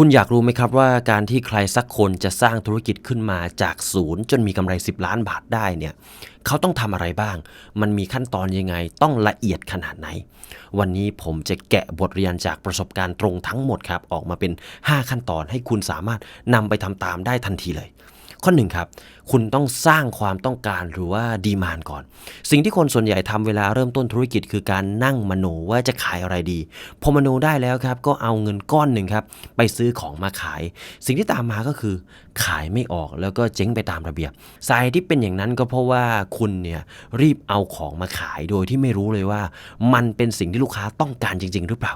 คุณอยากรู้ไหมครับว่าการที่ใครสักคนจะสร้างธุรกิจขึ้นมาจากศูนย์จนมีกำไร 10 ล้านบาทได้เนี่ยเขาต้องทำอะไรบ้าง มันมีขั้นตอนยังไงต้องละเอียดขนาดไหน วันนี้ผมจะแกะบทเรียนจากประสบการณ์ตรงทั้งหมดครับ ออกมาเป็น 5 ขั้นตอนให้คุณสามารถนำไปทำตามได้ทันทีเลย ข้อหนึ่งครับ คุณต้องสร้างความต้องการหรือว่าดีมานก่อน สิ่งที่คนส่วนใหญ่ทำเวลาเริ่มต้นธุรกิจ คือการนั่งมโนว่าจะขายอะไรดี พอมโนได้แล้วครับ ก็เอาเงินก้อนหนึ่งครับ ไปซื้อของมาขาย สิ่งที่ตามมาก็คือ ขายไม่ออกแล้วก็เจ๊งไปตามระเบียบ สาเหตุที่เป็นอย่างนั้นก็เพราะว่าคุณเนี่ยรีบเอาของมาขายโดยที่ไม่รู้เลยว่า มันเป็นสิ่งที่ลูกค้าต้องการจริง ๆ หรือเปล่า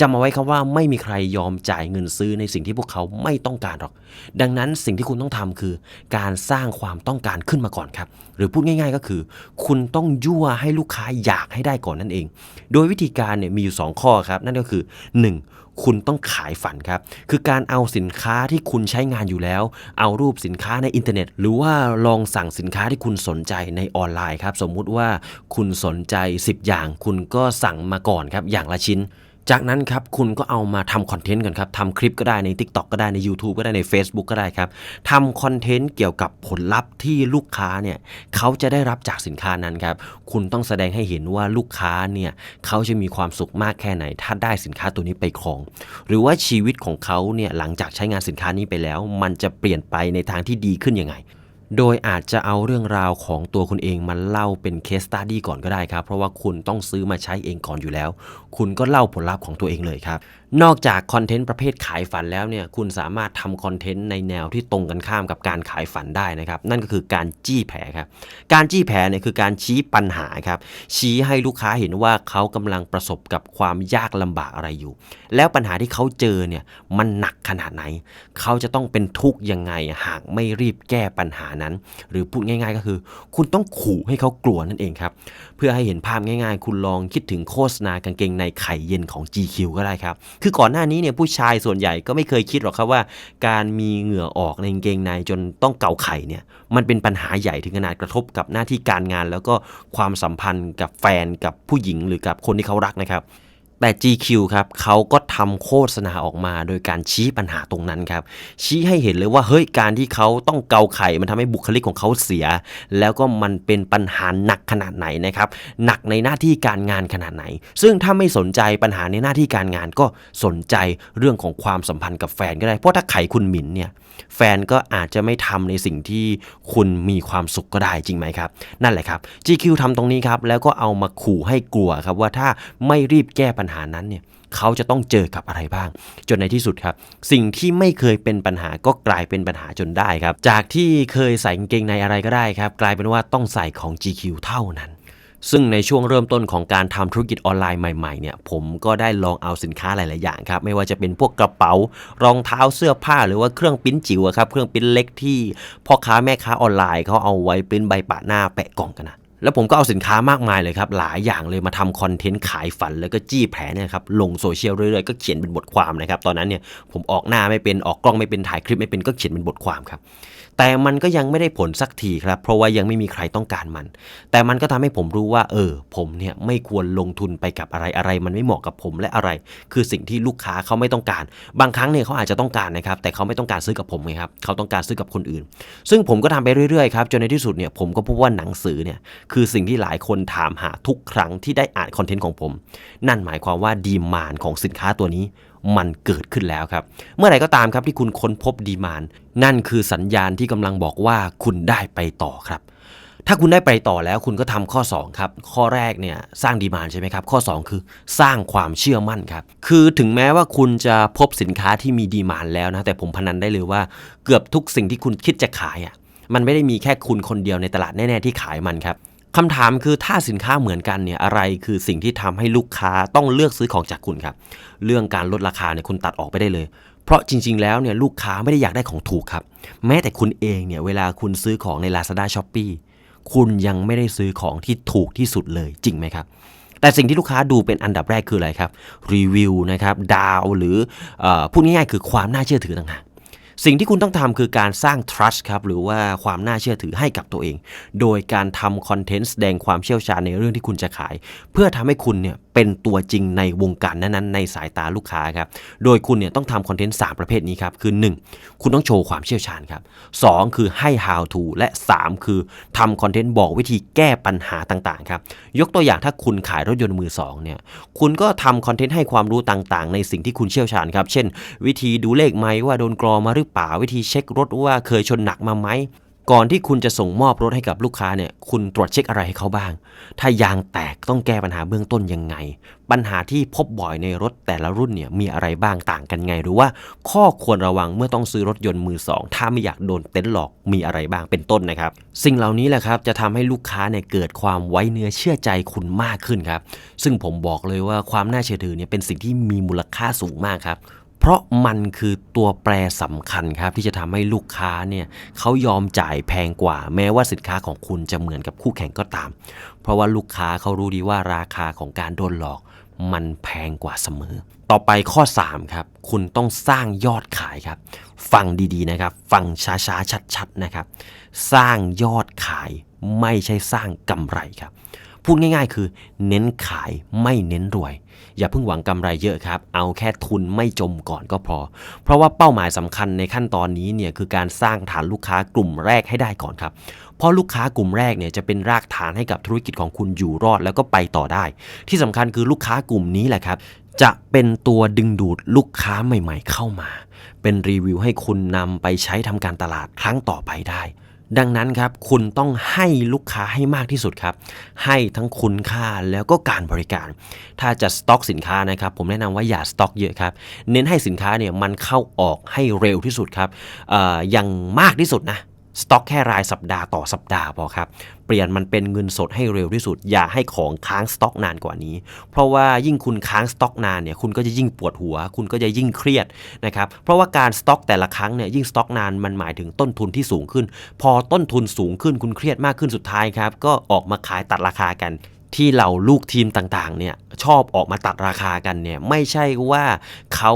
จำเอาไว้ครับว่าไม่มีใครยอมจ่ายเงินซื้อในสิ่งที่พวกเขาไม่ต้องการหรอก ดังนั้นสิ่งที่คุณต้องทำคือ การสร้างความต้องการขึ้นมาก่อนครับ หรือพูดง่าย ๆ ก็คือ คุณต้องยั่วให้ลูกค้าอยากให้ได้ก่อนนั่นเอง โดยวิธีการเนี่ยมีอยู่ 2 ข้อครับ นั่นก็คือ 1. คุณต้องขายฝันครับ คือการเอาสินค้าที่คุณใช้งานอยู่แล้ว เอารูปสินค้าในอินเทอร์เน็ต หรือว่าลองสั่งสินค้าที่คุณสนใจในออนไลน์ครับ สมมุติว่าคุณสนใจ 10 อย่าง คุณก็สั่งมาก่อนครับ อย่างละชิ้น จากนั้นครับคุณก็เอามาทำคอนเทนต์ก่อนครับทำคลิปก็ได้ใน TikTok ก็ได้ใน YouTube ก็ได้ใน Facebook ก็ได้ครับทำคอนเทนต์เกี่ยวกับผลลัพธ์ที่ลูกค้าเนี่ยเขาจะได้รับจากสินค้านั้นครับคุณต้องแสดงให้เห็นว่าลูกค้าเนี่ยเขาจะมีความสุขมากแค่ไหน ถ้าได้สินค้าตัวนี้ไปครอง หรือว่าชีวิตของเขาเนี่ยหลังจากใช้งานสินค้านี้ไปแล้ว มันจะเปลี่ยนไปในทางที่ดีขึ้นยังไง โดยอาจจะเอาเรื่องราวของตัวคุณเองมาเล่าเป็นเคสตัดดี้ก่อนก็ได้ครับ เพราะว่าคุณต้องซื้อมาใช้เองก่อนอยู่แล้ว คุณก็เล่าผลลัพธ์ของตัวเองเลยครับ นอกจากคอนเทนต์ประเภทขายฝันแล้วเนี่ยคุณสามารถทำคอนเทนต์ในแนวที่ตรงกันข้ามกับการขายฝันได้นะครับ นั่นก็คือการจี้แผลครับ การจี้แผลเนี่ยคือการชี้ปัญหาครับ ชี้ให้ลูกค้าเห็นว่าเขากำลังประสบกับความยากลำบากอะไรอยู่ แล้วปัญหาที่เขาเจอเนี่ยมันหนักขนาดไหน เขาจะต้องเป็นทุกข์ยังไงหากไม่รีบแก้ปัญหานั้น หรือพูดง่าย ๆ ก็คือ คุณต้องขู่ให้เขากลัวนั่นเองครับเพื่อให้เห็นภาพง่าย ๆ คุณลองคิดถึงโฆษณากางเกงในไข่เย็นของ GQ ก็ได้ครับคือก่อนหน้านี้เนี่ยผู้ชายส่วนใหญ่ก็ไม่เคยคิดหรอกครับว่า การมีเหงื่อออกในกางเกงในจนต้องเกาไข่เนี่ยมันเป็นปัญหาใหญ่ถึงขนาดกระทบกับหน้าที่การงาน แล้วก็ความสัมพันธ์กับแฟนกับผู้หญิงหรือกับคนที่เขารักนะครับ แต่ GQ ครับเขาก็ทำโฆษณาออกมา โดยการชี้ปัญหาตรงนั้นครับ ชี้ให้เห็นเลยว่าเฮ้ยการที่เขาต้องเกาไข่มันทำให้บุคลิกของเขาเสีย แล้วก็มันเป็นปัญหาหนักขนาดไหนนะครับหนักในหน้าที่การงานขนาดไหน ซึ่งถ้าไม่สนใจปัญหาในหน้าที่การงานก็สนใจเรื่องของความสัมพันธ์กับแฟนก็ได้เพราะถ้าไข่คุณหมิ่นเนี่ย แฟนก็อาจจะไม่ทำในสิ่งที่คุณมีความสุขก็ได้จริงไหมครับ นั่นแหละครับ GQ ทำตรงนี้ครับ แล้วก็เอามาขู่ให้กลัวครับว่าถ้าไม่รีบแก้ปัญหานั้นเนี่ยเขาจะต้องเจอกับอะไรบ้าง จนในที่สุดครับ สิ่งที่ไม่เคยเป็นปัญหาก็กลายเป็นปัญหาจนได้ครับ จากที่เคยใส่กางเกงในอะไรก็ได้ครับ กลายเป็นว่าต้องใส่ของ GQ เท่านั้น ซึ่งในช่วงเริ่มต้นของการทำธุรกิจออนไลน์ใหม่ๆเนี่ยผมก็ได้ลองเอาสินค้าหลาย ๆ อย่างครับ ไม่ว่าจะเป็นพวกกระเป๋ารองเท้าเสื้อผ้าหรือว่าเครื่องปิ้นจิ๋วครับเครื่องปิ้นเล็กที่พ่อค้าแม่ค้าออนไลน์เขาเอาไว้ปิ้นใบปะหน้าแปะกล่องกันนะแล้วผมก็เอาสินค้ามากมายเลยครับ หลายอย่างเลยมาทำคอนเทนต์ขายฝัน แล้วก็จี้แผลเนี่ยครับลงโซเชียลเรื่อยๆ ก็เขียนเป็นบทความนะครับ ตอนนั้นเนี่ยผมออกหน้าไม่เป็นออกกล้องไม่เป็นถ่ายคลิปไม่เป็นก็เขียนเป็นบทความครับ แต่มันก็ยังไม่ได้ผลสักทีครับ เพราะว่ายังไม่มีใครต้องการมัน แต่มันก็ทำให้ผมรู้ว่า เออ ผมเนี่ยไม่ควรลงทุนไปกับอะไรอะไร มันไม่เหมาะกับผมและอะไร คือสิ่งที่ลูกค้าเขาไม่ต้องการ บางครั้งเนี่ยเขาอาจจะต้องการนะครับ แต่เขาไม่ต้องการซื้อกับผมไงครับ เขาต้องการซื้อกับคนอื่น ซึ่งผมก็ทำไปเรื่อยๆครับจนในที่สุดเนี่ยผมก็พบว่าหนังสือเนี่ยคือสิ่งที่หลายคนถามหาทุกครั้งที่ได้อ่านคอนเทนต์ของผม นั่นหมายความว่าดีมานของสินค้าตัวนี้ มันเกิดขึ้นแล้วครับ เมื่อไหร่ก็ตามครับที่คุณค้นพบดีมาน นั่นคือสัญญาณที่กำลังบอกว่าคุณได้ไปต่อครับ ถ้าคุณได้ไปต่อแล้วคุณก็ทำข้อ 2 ครับ ข้อแรกเนี่ยสร้างดีมานใช่ไหมครับ ข้อ 2 คือสร้างความเชื่อมั่นครับ คือถึงแม้ว่าคุณจะพบสินค้าที่มีดีมานแล้วนะแต่ผมพนันได้เลยว่าเกือบทุกสิ่งที่คุณคิดจะขายอะมันไม่ได้มีแค่คุณคนเดียวในตลาดแน่ ๆ ที่ขายมันครับ คำถามคือถ้าสินค้าเหมือนกันเนี่ยอะไรคือสิ่งที่ทำให้ลูกค้าต้องเลือกซื้อของจากคุณครับ เรื่องการลดราคาเนี่ยคุณตัดออกไปได้เลย เพราะจริง ๆ แล้วเนี่ยลูกค้าไม่ได้อยากได้ของถูกครับ แม้แต่คุณเองเนี่ยเวลาคุณซื้อของใน Lazada s h o p e e คุณยังไม่ได้ซื้อของที่ถูกที่สุดเลยจริงไหมครับแต่สิ่งที่ลูกค้าดูเป็นอันดับแรกคืออะไรครับรีวิวนะครับดาวหรืออพูดง่ายๆคือความน่าเชื่อถือต่างหาก สิ่งที่คุณต้องทำคือการสร้าง trust ครับหรือว่าความน่าเชื่อถือให้กับตัวเอง โดยการทำคอนเทนต์แสดงความเชี่ยวชาญในเรื่องที่คุณจะขาย เพื่อทำให้คุณเนี่ยเป็นตัวจริงในวงการนั้นๆในสายตาลูกค้าครับ โดยคุณเนี่ยต้องทำคอนเทนต์3ประเภทนี้ครับ คือ 1 คุณต้องโชว์ความเชี่ยวชาญครับ 2 คือให้ how to และ 3 คือทำคอนเทนต์บอกวิธีแก้ปัญหาต่างๆครับ ยกตัวอย่างถ้าคุณขายรถยนต์มือสองเนี่ย คุณก็ทำคอนเทนต์ให้ความรู้ต่างๆ ในสิ่งที่คุณเชี่ยวชาญครับ เช่น วิธีดูเลขไม้ว่าโดนกรอมาหรือเปล่าวิธีเช็ครถว่าเคยชนหนักมาไหมก่อนที่คุณจะส่งมอบรถให้กับลูกค้าเนี่ย คุณตรวจเช็คอะไรให้เขาบ้าง ถ้ายางแตกต้องแก้ปัญหาเบื้องต้นยังไง ปัญหาที่พบบ่อยในรถแต่ละรุ่นเนี่ยมีอะไรบ้างต่างกันไง หรือว่าข้อควรระวังเมื่อต้องซื้อรถยนต์มือสองถ้าไม่อยากโดนเต็นท์หลอกมีอะไรบ้างเป็นต้นนะครับ สิ่งเหล่านี้แหละครับจะทำให้ลูกค้าเนี่ยเกิดความไว้เนื้อเชื่อใจคุณมากขึ้นครับ ซึ่งผมบอกเลยว่าความน่าเชื่อถือเนี่ยเป็นสิ่งที่มีมูลค่าสูงมากครับ เพราะมันคือตัวแปรสำคัญครับที่จะทำให้ลูกค้าเนี่ยเขายอมจ่ายแพงกว่า แม้ว่าสินค้าของคุณจะเหมือนกับคู่แข่งก็ตาม เพราะว่าลูกค้าเขารู้ดีว่าราคาของการโดนหลอก มันแพงกว่าเสมอ ต่อไปข้อ 3 ครับ คุณต้องสร้างยอดขายครับ ฟังดีๆนะครับ ฟังช้าๆชัดๆนะครับ สร้างยอดขายไม่ใช่สร้างกำไรครับ พูดง่ายๆ คือ เน้นขายไม่เน้นรวย อย่าเพิ่งหวังกำไรเยอะครับ เอาแค่ทุนไม่จมก่อนก็พอ เพราะว่าเป้าหมายสำคัญในขั้นตอนนี้เนี่ยคือการสร้างฐานลูกค้ากลุ่มแรกให้ได้ก่อนครับเพราะลูกค้ากลุ่มแรกเนี่ยจะเป็นรากฐานให้กับธุรกิจของคุณอยู่รอดแล้วก็ไปต่อได้ ที่สำคัญคือลูกค้ากลุ่มนี้แหละครับจะเป็นตัวดึงดูดลูกค้าใหม่ๆเข้ามา เป็นรีวิวให้คุณนำไปใช้ทำการตลาดครั้งต่อไปได้ ดังนั้นครับคุณต้องให้ลูกค้าให้มากที่สุดครับ ให้ทั้งคุณค่าแล้วก็การบริการ ถ้าจะสต็อกสินค้านะครับ ผมแนะนำว่าอย่าสต็อกเยอะครับ เน้นให้สินค้าเนี่ยมันเข้าออกให้เร็วที่สุดครับอออย่างมากที่สุดนะ สต็อกแค่รายสัปดาห์ต่อสัปดาห์พอครับ เปลี่ยนมันเป็นเงินสดให้เร็วที่สุด อย่าให้ของค้างสต็อกนานกว่านี้ เพราะว่ายิ่งคุณค้างสต็อกนานเนี่ยคุณก็จะยิ่งปวดหัว คุณก็จะยิ่งเครียดนะครับ เพราะว่าการสต็อกแต่ละครั้งเนี่ยยิ่งสต็อกนานมันหมายถึงต้นทุนที่สูงขึ้น พอต้นทุนสูงขึ้นคุณเครียดมากขึ้นสุดท้ายครับ ก็ออกมาขายตัดราคากัน ที่เหล่าลูกทีมต่างๆเนี่ยชอบออกมาตัดราคากันเนี่ยไม่ใช่ว่าเขา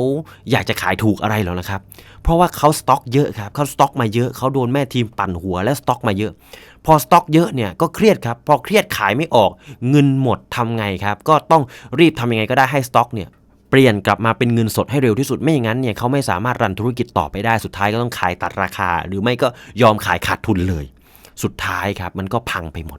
อยากจะขายถูกอะไรหรอกนะครับ เพราะว่าเขาสต็อกเยอะครับเขาสต็อกมาเยอะเขาโดนแม่ทีมปั่นหัวและสต็อกมาเยอะ พอสต็อกเยอะเนี่ยก็เครียดครับพอเครียดขายไม่ออกเงินหมดทำไงครับ ก็ต้องรีบทำยังไงก็ได้ให้สต็อกเนี่ยเปลี่ยนกลับมาเป็นเงินสดให้เร็วที่สุดไม่อย่างนั้นเนี่ยเขาไม่สามารถรันธุรกิจต่อไปได้สุดท้ายก็ต้องขายตัดราคา หรือไม่ก็ยอมขายขาดทุนเลย สุดท้ายครับมันก็พังไปหมด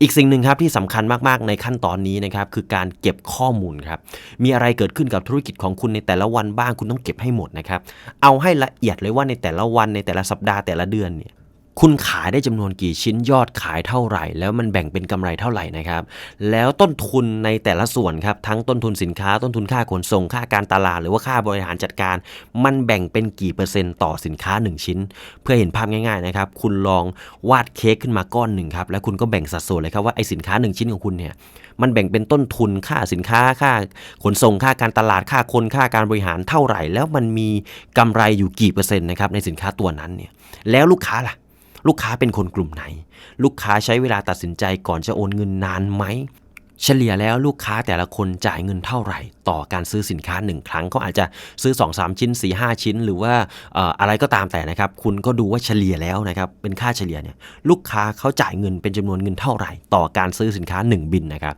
อีกสิ่งหนึ่งครับที่สำคัญมากๆในขั้นตอนนี้นะครับคือการเก็บข้อมูลครับมีอะไรเกิดขึ้นกับธุรกิจของคุณในแต่ละวันบ้างคุณต้องเก็บให้หมดนะครับเอาให้ละเอียดเลยว่าในแต่ละวันในแต่ละสัปดาห์แต่ละเดือนเนี่ย คุณขายได้จำนวนกี่ชิ้นยอดขายเท่าไหร่ แล้วมันแบ่งเป็นกำไรเท่าไหร่นะครับ แล้วต้นทุนในแต่ละส่วนครับทั้งต้นทุนสินค้าต้นทุนค่าขนส่งค่าการตลาดหรือว่าค่าบริหารจัดการ มันแบ่งเป็นกี่เปอร์เซ็นต์ต่อสินค้า 1 ชิ้น เพื่อเห็นภาพง่ายๆนะครับคุณลองวาดเค้กขึ้นมาก้อนหนึ่งครับแล้วคุณก็แบ่งสัดส่วนเลยครับว่าไอสินค้า 1 ชิ้นของคุณเนี่ยมันแบ่งเป็นต้นทุนค่าสินค้าค่าขนส่งค่าการตลาดค่าคนค่าการบริหารเท่าไหร่ แล้วมันมีกำไรอยู่กี่เปอร์เซ็นต์นะครับในสินค้าตัวนั้นเนี่ยแล้วลูกค้าล่ะ ลูกค้าเป็นคนกลุ่มไหน ลูกค้าใช้เวลาตัดสินใจก่อนจะโอนเงินนานไหม เฉลี่ยแล้วลูกค้าแต่ละคนจ่ายเงินเท่าไหร่ ต่อการซื้อสินค้า 1 ครั้งเขาอาจจะซื้อ 2-3 ชิ้น 4-5 ชิ้น หรือว่าอะไรก็ตามแต่นะครับ คุณก็ดูว่าเฉลี่ยแล้วนะครับเป็นค่าเฉลี่ยเนี่ยลูกค้าเขาจ่ายเงินเป็นจำนวนเงินเท่าไหร่ ต่อการซื้อสินค้า 1 บินนะครับ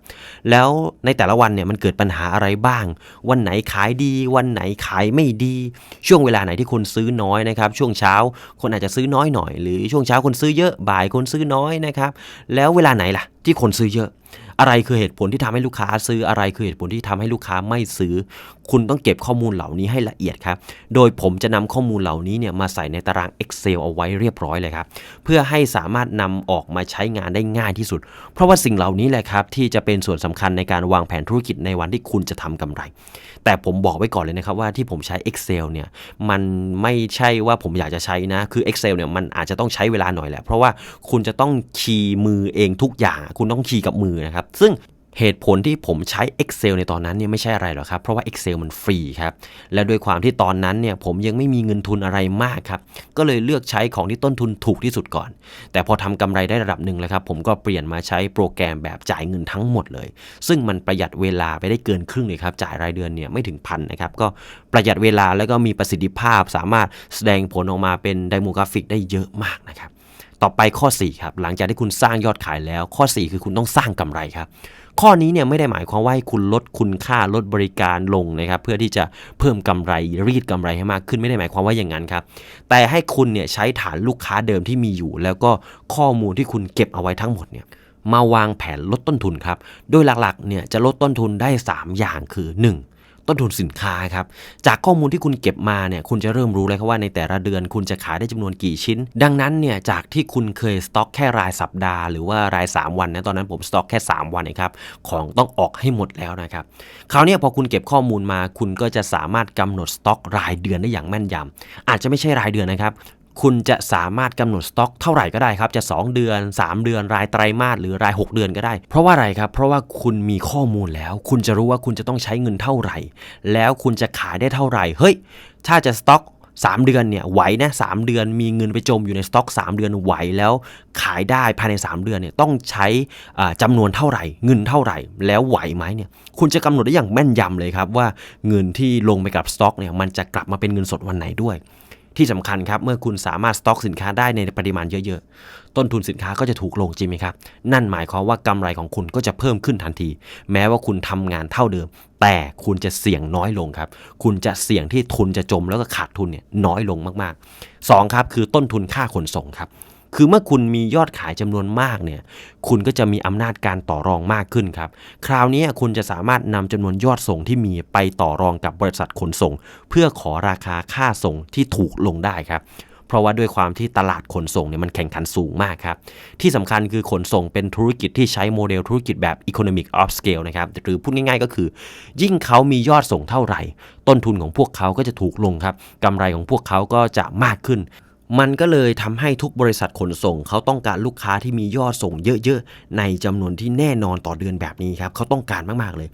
แล้วในแต่ละวันเนี่ยมันเกิดปัญหาอะไรบ้าง วันไหนขายดี วันไหนขายไม่ดี ช่วงเวลาไหนที่คนซื้อน้อยนะครับช่วงเช้าคนอาจจะซื้อน้อยหน่อย หรือช่วงเช้าคนซื้อเยอะบ่ายคนซื้อน้อยนะครับแล้วเวลาไหนล่ะที่คนซื้อเยอะ อะไรคือเหตุผลที่ทำให้ลูกค้าซื้ออะไรคือเหตุผลที่ทำให้ลูกค้าไม่ซื้อ คุณต้องเก็บข้อมูลเหล่านี้ให้ละเอียดครับ โดยผมจะนำข้อมูลเหล่านี้เนี่ยมาใส่ในตาราง Excel เอาไว้เรียบร้อยเลยครับ เพื่อให้สามารถนำออกมาใช้งานได้ง่ายที่สุด เพราะว่าสิ่งเหล่านี้แหละครับที่จะเป็นส่วนสำคัญในการวางแผนธุรกิจในวันที่คุณจะทำกำไร แต่ผมบอกไว้ก่อนเลยนะครับว่าที่ผมใช้ Excel เนี่ยมันไม่ใช่ว่าผมอยากจะใช้นะคือ Excel เนี่ยมันอาจจะต้องใช้เวลาหน่อยแหละเพราะว่าคุณจะต้องคีย์มือเองทุกอย่าง คุณต้องคีย์กับมือนะครับซึ่งเหตุผลที่ผมใช้ Excel ในตอนนั้นเนี่ยไม่ใช่อะไรหรอกครับ เพราะว่า Excel มันฟรีครับ และด้วยความที่ตอนนั้นเนี่ยผมยังไม่มีเงินทุนอะไรมากครับ ก็เลยเลือกใช้ของที่ต้นทุนถูกที่สุดก่อน แต่พอทำกำไรได้ระดับหนึ่งแล้วครับ ผมก็เปลี่ยนมาใช้โปรแกรมแบบจ่ายเงินทั้งหมดเลย ซึ่งมันประหยัดเวลาไปได้เกินครึ่งเลยครับ จ่ายรายเดือนเนี่ยไม่ถึงพันนะครับ ก็ประหยัดเวลาแล้วก็มีประสิทธิภาพ สามารถแสดงผลออกมาเป็นไดโมกราฟิกได้เยอะมากนะครับ ต่อไปข้อ4ครับหลังจากที่คุณสร้างยอดขายแล้ว ข้อ 4 คือคุณต้องสร้างกำไรครับ ข้อนี้เนี่ยไม่ได้หมายความว่าให้คุณลดคุณค่าลดบริการลงนะครับเพื่อที่จะเพิ่มกำไรรีดกำไรให้มากขึ้นไม่ได้หมายความว่าอย่างนั้นครับแต่ให้คุณเนี่ยใช้ฐานลูกค้าเดิมที่มีอยู่ แล้วก็ข้อมูลที่คุณเก็บเอาไว้ทั้งหมดเนี่ยมาวางแผนลดต้นทุนครับโดยหลักๆเนี่ยจะลดต้นทุนได้ 3 อย่างคือ 1. ต้นทุนสินค้าครับ จากข้อมูลที่คุณเก็บมาเนี่ยคุณจะเริ่มรู้เลยครับว่าในแต่ละเดือนคุณจะขายได้จำนวนกี่ชิ้น ดังนั้นเนี่ยจากที่คุณเคยสต็อกแค่รายสัปดาห์หรือว่าราย 3 วันนะตอนนั้นผมสต็อกแค่ 3 วันนะครับของต้องออกให้หมดแล้วนะครับคราวนี้พอคุณเก็บข้อมูลมาคุณก็จะสามารถกำหนดสต็อกรายเดือนได้อย่างแม่นยำอาจจะไม่ใช่รายเดือนนะครับ คุณจะสามารถกำหนดสต็อกเท่าไหร่ก็ได้ครับ จะ 2 เดือน 3 เดือนรายไตรมาสหรือราย 6 เดือนก็ได้ เพราะว่าอะไรครับ เพราะว่าคุณมีข้อมูลแล้ว คุณจะรู้ว่าคุณจะต้องใช้เงินเท่าไหร่ แล้วคุณจะขายได้เท่าไหร่ เฮ้ย ถ้าจะสต็อก3 เดือนเนี่ยไหวนะสเดือนมีเงินไปจมอยู่ในสต็อก 3 เดือนไหวแล้วขายได้ภายใน 3 เดือนเนี่ยต้องใช้อ่าจำานวนเท่าไหร่ เงินเท่าไหร่ แล้วไหวไหมเนี่ยคุณจะกำหนดได้อย่างแม่นยำเลยครับว่าเงินที่ลงไปกับสต็อกเนี่ยมันจะกลับมาเป็นเงินสดวันไหนด้วย ที่สำคัญครับ เมื่อคุณสามารถสต็อกสินค้าได้ในปริมาณเยอะๆ ต้นทุนสินค้าก็จะถูกลงจริงไหมครับ นั่นหมายความว่ากำไรของคุณก็จะเพิ่มขึ้นทันที แม้ว่าคุณทำงานเท่าเดิม แต่คุณจะเสี่ยงน้อยลงครับ คุณจะเสี่ยงที่ทุนจะจมแล้วก็ขาดทุนเนี่ยน้อยลงมากๆ2ครับคือต้นทุนค่าขนส่งครับ คือเมื่อคุณมียอดขายจำนวนมากเนี่ย คุณก็จะมีอำนาจการต่อรองมากขึ้นครับ คราวนี้คุณจะสามารถนำจำนวนยอดส่งที่มีไปต่อรองกับบริษัทขนส่ง เพื่อขอราคาค่าส่งที่ถูกลงได้ครับเพราะว่าด้วยความที่ตลาดขนส่งเนี่ยมันแข่งขันสูงมากครับ ที่สำคัญคือขนส่งเป็นธุรกิจที่ใช้โมเดลธุรกิจแบบ economic of scale นะครับ หรือพูดง่ายๆก็คือ ยิ่งเขามียอดส่งเท่าไหร่ ต้นทุนของพวกเขาก็จะถูกลงครับกำไรของพวกเขาก็จะมากขึ้น มันก็เลยทำให้ทุกบริษัทขนส่ง เขาต้องการลูกค้าที่มียอดส่งเยอะๆ ในจำนวนที่แน่นอนต่อเดือนแบบนี้ครับเขาต้องการมากๆเลย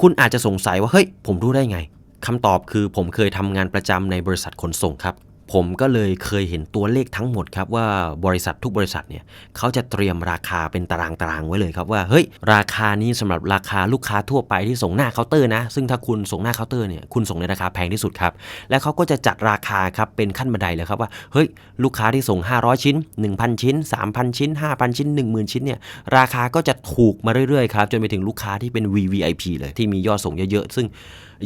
คุณอาจจะสงสัยว่าเฮ้ยผมรู้ได้ไงคำตอบคือผมเคยทำงานประจำในบริษัทขนส่งครับ ผมก็เลยเคยเห็นตัวเลขทั้งหมดครับว่าบริษัททุกบริษัทเนี่ยเขาจะเตรียมราคาเป็นตารางตารางๆไว้เลยครับว่าเฮ้ยราคานี้สำหรับราคาลูกค้าทั่วไปที่ส่งหน้าเคาน์เตอร์นะ ซึ่งถ้าคุณส่งหน้าเคาน์เตอร์เนี่ยคุณส่งในราคาแพงที่สุดครับ และเขาก็จะจัดราคาครับเป็นขั้นบันไดเลยครับว่าเฮ้ยลูกค้าที่ส่ง 500 ชิ้น 1,000 ชิ้น 3,000 ชิ้น 5,000 ชิ้น 10,000 ชิ้นเนี่ยราคาก็จะถูกมาเรื่อยๆครับจนไปถึงลูกค้าที่เป็น VVIP เลยที่มียอดส่งเยอะๆซึ่ง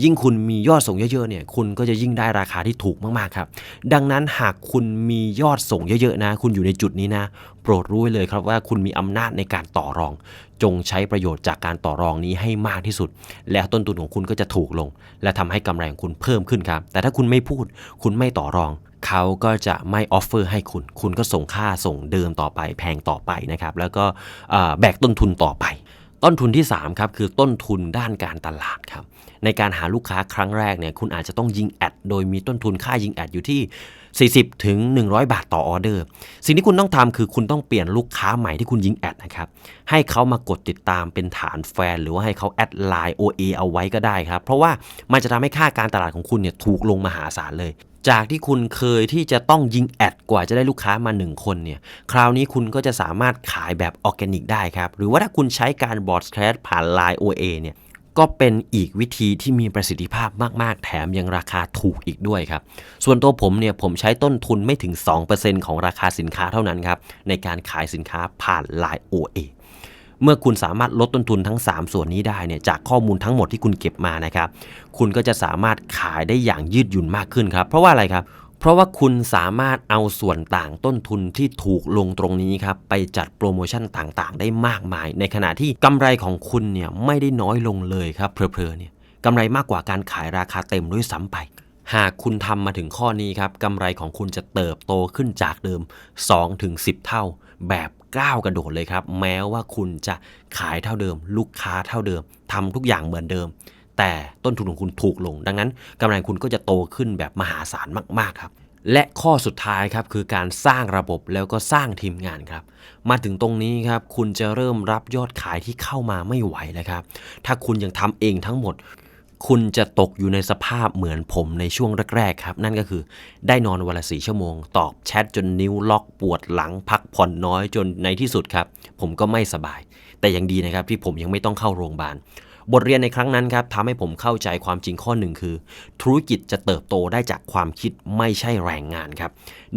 ยิ่งคุณมียอดส่งเยอะๆเนี่ยคุณก็จะยิ่งได้ราคาที่ถูกมากๆครับ ดังนั้นหากคุณมียอดส่งเยอะๆนะ คุณอยู่ในจุดนี้นะ โปรดรู้ไว้เลยครับว่าคุณมีอำนาจในการต่อรอง จงใช้ประโยชน์จากการต่อรองนี้ให้มากที่สุด แล้วต้นทุนของคุณก็จะถูกลง และทำให้กำไรของคุณเพิ่มขึ้นครับ แต่ถ้าคุณไม่พูด คุณไม่ต่อรองเขาก็จะไม่ออฟเฟอร์ให้คุณ คุณก็ส่งค่าส่งเดิมต่อไป แพงต่อไปนะครับ แล้วก็แบกต้นทุนต่อไป ต้นทุนที่3ครับคือต้นทุนด้านการตลาดครับในการหาลูกค้าครั้งแรกเนี่ยคุณอาจจะต้องยิงแอดโดยมีต้นทุนค่ายิงแอดอยู่ที่ 40 ถึง 100 บาทต่อออเดอร์ สิ่งที่คุณต้องทำคือคุณต้องเปลี่ยนลูกค้าใหม่ที่คุณยิงแอดนะครับให้เขามากดติดตามเป็นฐานแฟน หรือว่าให้เขาแอดไลน์ OA เอาไว้ก็ได้ครับ เพราะว่ามันจะทำให้ค่าการตลาดของคุณเนี่ยถูกลงมหาศาลเลย จากที่คุณเคยที่จะต้องยิงแอดกว่าจะได้ลูกค้ามา 1 คนเนี่ย คราวนี้คุณก็จะสามารถขายแบบออร์แกนิกได้ครับ หรือว่าถ้าคุณใช้การบอร์ดแคสผ่าน Line OA เนี่ย ก็เป็นอีกวิธีที่มีประสิทธิภาพมากๆ แถมยังราคาถูกอีกด้วยครับ ส่วนตัวผมเนี่ยผมใช้ต้นทุนไม่ถึง 2%ของราคาสินค้าเท่านั้นครับในการขายสินค้าผ่าน Line OA เมื่อคุณสามารถลดต้นทุนทั้ง 3 ส่วนนี้ได้เนี่ยจากข้อมูลทั้งหมดที่คุณเก็บมานะครับ คุณก็จะสามารถขายได้อย่างยืดหยุ่นมากขึ้นครับ เพราะว่าอะไรครับ เพราะว่าคุณสามารถเอาส่วนต่างต้นทุนที่ถูกลงตรงนี้ครับไปจัดโปรโมชั่นต่างๆ ได้มากมาย ในขณะที่กำไรของคุณเนี่ยไม่ได้น้อยลงเลยครับเพลอๆเนี่ยกำไรมากกว่าการขายราคาเต็มด้วยซ้ำไป หากคุณทำมาถึงข้อนี้ครับกำไรของคุณจะเติบโตขึ้นจากเดิม 2-10 เท่า แบบก้าวกระโดดเลยครับ แม้ว่าคุณจะขายเท่าเดิม ลูกค้าเท่าเดิมทำทุกอย่างเหมือนเดิม แต่ต้นทุนของคุณถูกลง ดังนั้นกำไรคุณก็จะโตขึ้นแบบมหาศาลมาก ๆ ครับ และข้อสุดท้ายครับคือการสร้างระบบแล้วก็สร้างทีมงานครับ มาถึงตรงนี้ครับคุณจะเริ่มรับยอดขายที่เข้ามาไม่ไหวแล้วครับ ถ้าคุณยังทำเองทั้งหมด คุณจะตกอยู่ในสภาพเหมือนผมในช่วงแรกๆครับ นั่นก็คือได้นอนวันละสี่ชั่วโมง ตอบแชทจนนิ้วล็อกปวดหลังพักผ่อนน้อยจนในที่สุดครับ ผมก็ไม่สบาย แต่ยังดีนะครับที่ผมยังไม่ต้องเข้าโรงพยาบาลบทเรียนในครั้งนั้นครับทำให้ผมเข้าใจความจริงข้อหนึ่งคือ ธุรกิจจะเติบโตได้จากความคิดไม่ใช่แรงงานครับ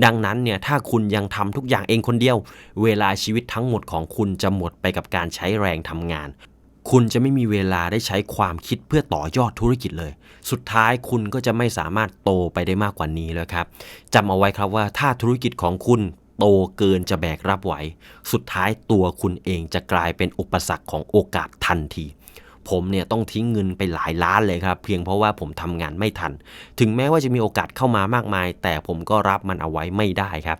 ดังนั้นเนี่ยถ้าคุณยังทำทุกอย่างเองคนเดียว เวลาชีวิตทั้งหมดของคุณจะหมดไปกับการใช้แรงทำงาน คุณจะไม่มีเวลาได้ใช้ความคิดเพื่อต่อยอดธุรกิจเลย สุดท้ายคุณก็จะไม่สามารถโตไปได้มากกว่านี้แล้วครับจำเอาไว้ครับว่าถ้าธุรกิจของคุณโตเกินจะแบกรับไหว สุดท้ายตัวคุณเองจะกลายเป็นอุปสรรคของโอกาสทันที ผมเนี่ยต้องทิ้งเงินไปหลายล้านเลยครับ เพียงเพราะว่าผมทำงานไม่ทัน ถึงแม้ว่าจะมีโอกาสเข้ามามากมาย แต่ผมก็รับมันเอาไว้ไม่ได้ครับ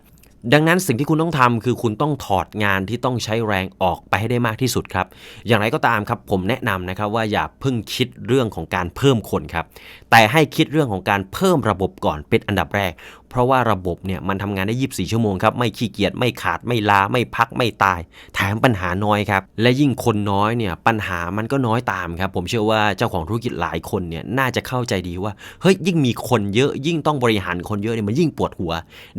ดังนั้นสิ่งที่คุณต้องทำคือคุณต้องถอดงานที่ต้องใช้แรงออกไปให้ได้มากที่สุดครับ อย่างไรก็ตามครับผมแนะนำนะครับว่าอย่าเพิ่งคิดเรื่องของการเพิ่มคนครับ แต่ให้คิดเรื่องของการเพิ่มระบบก่อนเป็นอันดับแรกเพราะว่าระบบเนี่ยมันทำงานได้ 24 ชั่วโมงครับ ไม่ขี้เกียจไม่ขาดไม่ลาไม่พักไม่ตาย แถมปัญหาน้อยครับ และยิ่งคนน้อยเนี่ยปัญหามันก็น้อยตามครับ ผมเชื่อว่าเจ้าของธุรกิจหลายคนเนี่ยน่าจะเข้าใจดีว่าเฮ้ยยิ่งมีคนเยอะยิ่งต้องบริหารคนเยอะเนี่ยมันยิ่งปวดหัว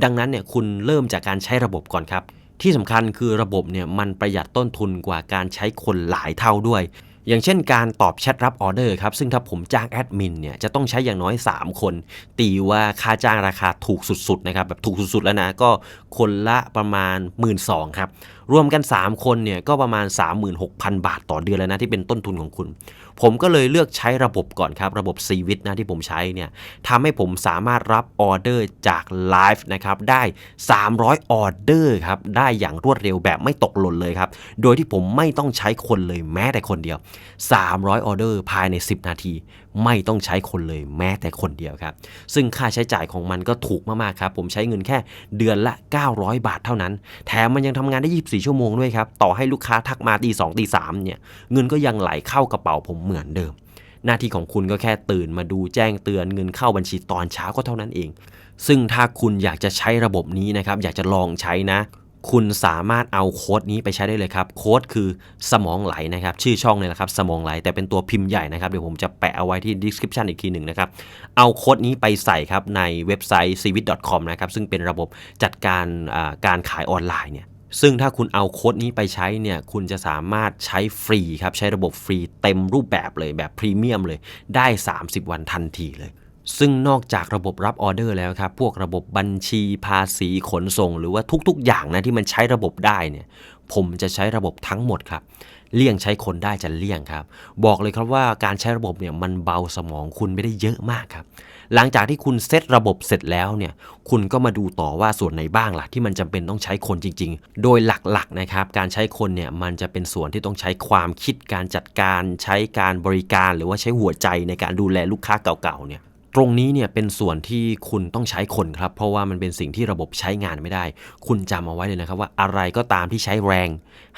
ดังนั้นเนี่ยคุณเริ่มจากการใช้ระบบก่อนครับที่สำคัญคือระบบเนี่ยมันประหยัดต้นทุนกว่าการใช้คนหลายเท่าด้วย อย่างเช่นการตอบแชทรับออเดอร์ครับ ซึ่งถ้าผมจ้างแอดมินเนี่ยจะต้องใช้อย่างน้อย 3 คน ตีว่าค่าจ้างราคาถูกสุดๆนะครับแบบถูกสุดๆแล้วนะก็คนละประมาณ 1 2ื่นครับ รวมกัน 3 คนเนี่ยก็ประมาณ 36,000 บาทต่อเดือนแล้วนะที่เป็นต้นทุนของคุณ ผมก็เลยเลือกใช้ระบบก่อนครับ ระบบซีวิตนะที่ผมใช้เนี่ยทำให้ผมสามารถรับออเดอร์จากไลฟ์นะครับได้ 300 ออเดอร์ครับได้อย่างรวดเร็วแบบไม่ตกหล่นเลยครับ โดยที่ผมไม่ต้องใช้คนเลยแม้แต่คนเดียว 300 ออเดอร์ภายใน 10 นาทีไม่ต้องใช้คนเลยแม้แต่คนเดียวครับ ซึ่งค่าใช้จ่ายของมันก็ถูกมากๆครับ ผมใช้เงินแค่เดือนละ 900 บาทเท่านั้น แถมมันยังทำงานได้ 24 ชั่วโมงด้วยครับ ต่อให้ลูกค้าทักมาตี2ตี3เนี่ย เงินก็ยังไหลเข้ากระเป๋าผมเหมือนเดิม หน้าที่ของคุณก็แค่ตื่นมาดูแจ้งเตือนเงินเข้าบัญชีตอนเช้าก็เท่านั้นเอง ซึ่งถ้าคุณอยากจะใช้ระบบนี้นะครับ อยากจะลองใช้นะ คุณสามารถเอาโค้ดนี้ไปใช้ได้เลยครับ โค้ดคือสมองไหลนะครับ ชื่อช่องเลยนะครับ สมองไหล แต่เป็นตัวพิมพ์ใหญ่นะครับ เดี๋ยวผมจะแปะเอาไว้ที่ description อีกทีหนึ่งนะครับ เอาโค้ดนี้ไปใส่ครับในเว็บไซต์ c v i t c o m นะครับ ซึ่งเป็นระบบจัดการการขายออนไลน์เนี่ยซึ่งถ้าคุณเอาโค้ดนี้ไปใช้เนี่ยคุณจะสามารถใช้ฟรีครับ ใช้ระบบฟรีเต็มรูปแบบเลยแบบพรีเมียมเลยได้ 30 วันทันทีเลย ซึ่งนอกจากระบบรับออเดอร์แล้วครับ พวกระบบบัญชีภาษีขนส่ง หรือว่าทุกๆ อย่างนะที่มันใช้ระบบได้เนี่ย ผมจะใช้ระบบทั้งหมดครับ เลี่ยงใช้คนได้จะเลี่ยงครับ บอกเลยครับว่าการใช้ระบบเนี่ยมันเบาสมองคุณไม่ได้เยอะมากครับ หลังจากที่คุณเซตระบบเสร็จแล้วเนี่ย คุณก็มาดูต่อว่าส่วนไหนบ้างล่ะที่มันจำเป็นต้องใช้คนจริง ๆ โดยหลักๆนะครับ การใช้คนเนี่ยมันจะเป็นส่วนที่ต้องใช้ความคิดการจัดการ ใช้การบริการ หรือว่าใช้หัวใจในการดูแลลูกค้าเก่าๆเนี่ย ตรงนี้เนี่ยเป็นส่วนที่คุณต้องใช้คนครับ เพราะว่ามันเป็นสิ่งที่ระบบใช้งานไม่ได้ คุณจำเอาไว้เลยนะครับว่าอะไรก็ตามที่ใช้แรง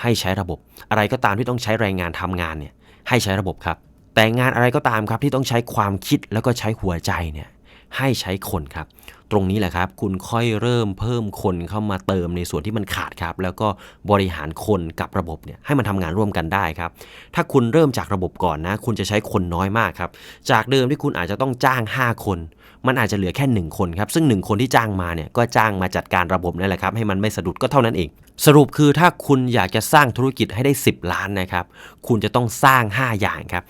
ให้ใช้ระบบ อะไรก็ตามที่ต้องใช้แรงงานทำงานเนี่ยให้ใช้ระบบครับ แต่งานอะไรก็ตามครับที่ต้องใช้ความคิดแล้วก็ใช้หัวใจเนี่ยให้ใช้คนครับ ตรงนี้แหละครับ คุณค่อยเริ่มเพิ่มคนเข้ามาเติมในส่วนที่มันขาดครับ แล้วก็บริหารคนกับระบบเนี่ยให้มันทำงานร่วมกันได้ครับ ถ้าคุณเริ่มจากระบบก่อนนะ คุณจะใช้คนน้อยมากครับ จากเดิมที่คุณอาจจะต้องจ้าง 5 คน มันอาจจะเหลือแค่ 1 คนครับ ซึ่ง 1 คนที่จ้างมาเนี่ยก็จ้างมาจัดการระบบนั่นแหละครับ ให้มันไม่สะดุดก็เท่านั้นเอง สรุปคือถ้าคุณอยากจะสร้างธุรกิจให้ได้ 10 ล้านนะครับ คุณจะต้องสร้าง 5 อย่างครับ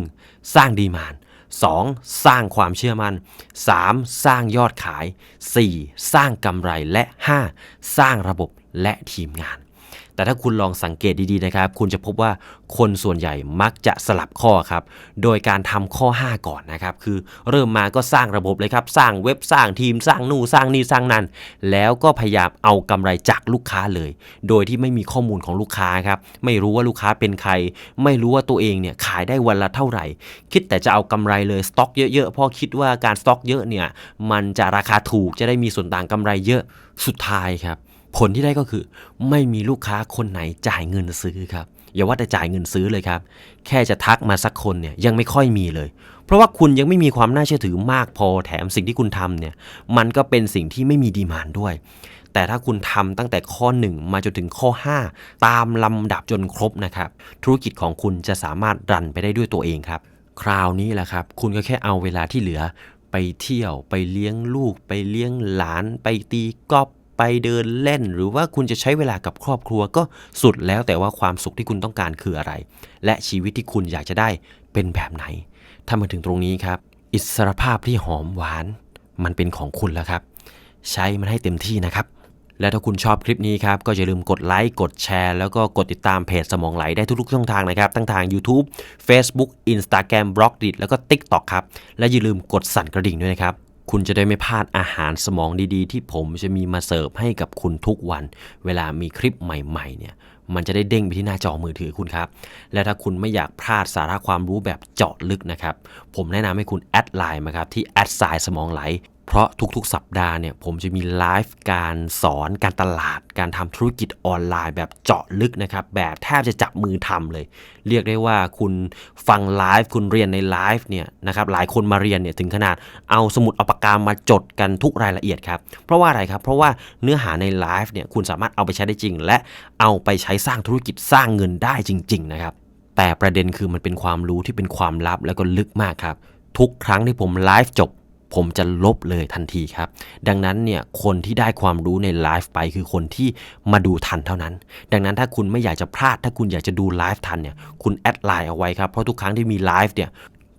1. สร้างดีมาน 2. สร้างความเชื่อมัน่น 3. สร้างยอดขาย 4. สร้างกำไรและ 5. สร้างระบบและทีมงาน แต่ถ้าคุณลองสังเกตดีๆนะครับ คุณจะพบว่าคนส่วนใหญ่มักจะสลับข้อครับ โดยการทำข้อ 5 ก่อนนะครับ คือเริ่มมาก็สร้างระบบเลยครับ สร้างเว็บสร้างทีมสร้างนู่นสร้างนี่สร้างนั่น แล้วก็พยายามเอากำไรจากลูกค้าเลย โดยที่ไม่มีข้อมูลของลูกค้าครับ ไม่รู้ว่าลูกค้าเป็นใคร ไม่รู้ว่าตัวเองเนี่ยขายได้วันละเท่าไหร่ คิดแต่จะเอากำไรเลยสต็อกเยอะๆ เพราะคิดว่าการสต็อกเยอะเนี่ยมันจะราคาถูกจะได้มีส่วนต่างกำไรเยอะ สุดท้ายครับ ผลที่ได้ก็คือ ไม่มีลูกค้าคนไหนจ่ายเงินซื้อครับอย่าว่าแต่จ่ายเงินซื้อเลยครับ แค่จะทักมาสักคนเนี่ยยังไม่ค่อยมีเลย เพราะว่าคุณยังไม่มีความน่าเชื่อถือมากพอแถมสิ่งที่คุณทำเนี่ยมันก็เป็นสิ่งที่ไม่มีดีมานด้วย แต่ถ้าคุณทำตั้งแต่ข้อ 1 มาจนถึงข้อ 5 ตามลำดับจนครบนะครับ ธุรกิจของคุณจะสามารถรันไปได้ด้วยตัวเองครับ คราวนี้แหละครับ คุณก็แค่เอาเวลาที่เหลือ ไปเที่ยวไปเลี้ยงลูก ไปเลี้ยงหลาน ไปตีกอล์ฟ ไปเดินเล่น หรือว่าคุณจะใช้เวลากับครอบครัวก็สุดแล้วแต่ว่าความสุขที่คุณต้องการคืออะไร และชีวิตที่คุณอยากจะได้เป็นแบบไหน ถ้ามาถึงตรงนี้ครับ อิสรภาพที่หอมหวาน มันเป็นของคุณแล้วครับ ใช้มันให้เต็มที่นะครับและถ้าคุณชอบคลิปนี้ครับ ก็อย่าลืมกดไลค์กดแชร์ แล้วก็กดติดตามเพจสมองไหลได้ทุกๆช่องทางนะครับ ทั้งทาง YouTube Facebook Instagram b l o g d i t แล้วก็ TikTok ครับ และอย่าลืมกดสั่นกระดิ่งด้วยนะครับ คุณจะได้ไม่พลาดอาหารสมองดีๆ ที่ผมจะมีมาเสิร์ฟให้กับคุณทุกวัน เวลามีคลิปใหม่ๆเนี่ยมันจะได้เด้งไปที่หน้าจอมือถือคุณครับ และถ้าคุณไม่อยากพลาดสาระความรู้แบบเจาะลึกนะครับ ผมแนะนำให้คุณแอดไลน์มาครับที่แอดสายสมองไหล เพราะทุกๆ สัปดาห์เนี่ยผมจะมีไลฟ์การสอนการตลาด การทำธุรกิจออนไลน์แบบเจาะลึกนะครับ แบบแทบจะจับมือทำเลย เรียกได้ว่าคุณฟังไลฟ์คุณเรียนในไลฟ์เนี่ยนะครับหลายคนมาเรียนเนี่ยถึงขนาดเอาสมุดเอาปากกามาจดกันทุกรายละเอียดครับ เพราะว่าอะไรครับ เพราะว่าเนื้อหาในไลฟ์เนี่ยคุณสามารถเอาไปใช้ได้จริง และเอาไปใช้สร้างธุรกิจสร้างเงินได้จริง ๆ นะครับแต่ประเด็นคือมันเป็นความรู้ที่เป็นความลับแล้วก็ลึกมากครับทุกครั้งที่ผมไลฟ์จบ ผมจะลบเลยทันทีครับ ดังนั้นเนี่ยคนที่ได้ความรู้ในไลฟ์ไปคือคนที่มาดูทันเท่านั้น ดังนั้นถ้าคุณไม่อยากจะพลาด ถ้าคุณอยากจะดูไลฟ์ทันเนี่ยคุณแอดไลน์เอาไว้ครับ เพราะทุกครั้งที่มีไลฟ์เนี่ย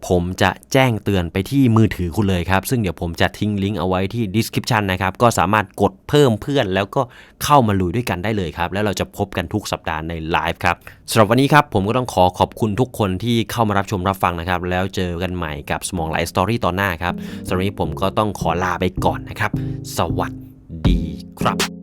ผมจะแจ้งเตือนไปที่มือถือคุณเลยครับ ซึ่งเดี๋ยวผมจะทิ้งลิงก์เอาไว้ที่ description นะครับ ก็สามารถกดเพิ่มเพื่อน แล้วก็เข้ามาลุยด้วยกันได้เลยครับ แล้วเราจะพบกันทุกสัปดาห์ในไลฟ์ครับสำหรับวันนี้ครับผมก็ต้องขอขอบคุณทุกคนที่เข้ามารับชมรับฟังนะครับ แล้วเจอกันใหม่กับสมองไลฟ์สตอรี่ตอนหน้าครับสำหรับวันนี้ผมก็ต้องขอลาไปก่อนนะครับ สวัสดีครับ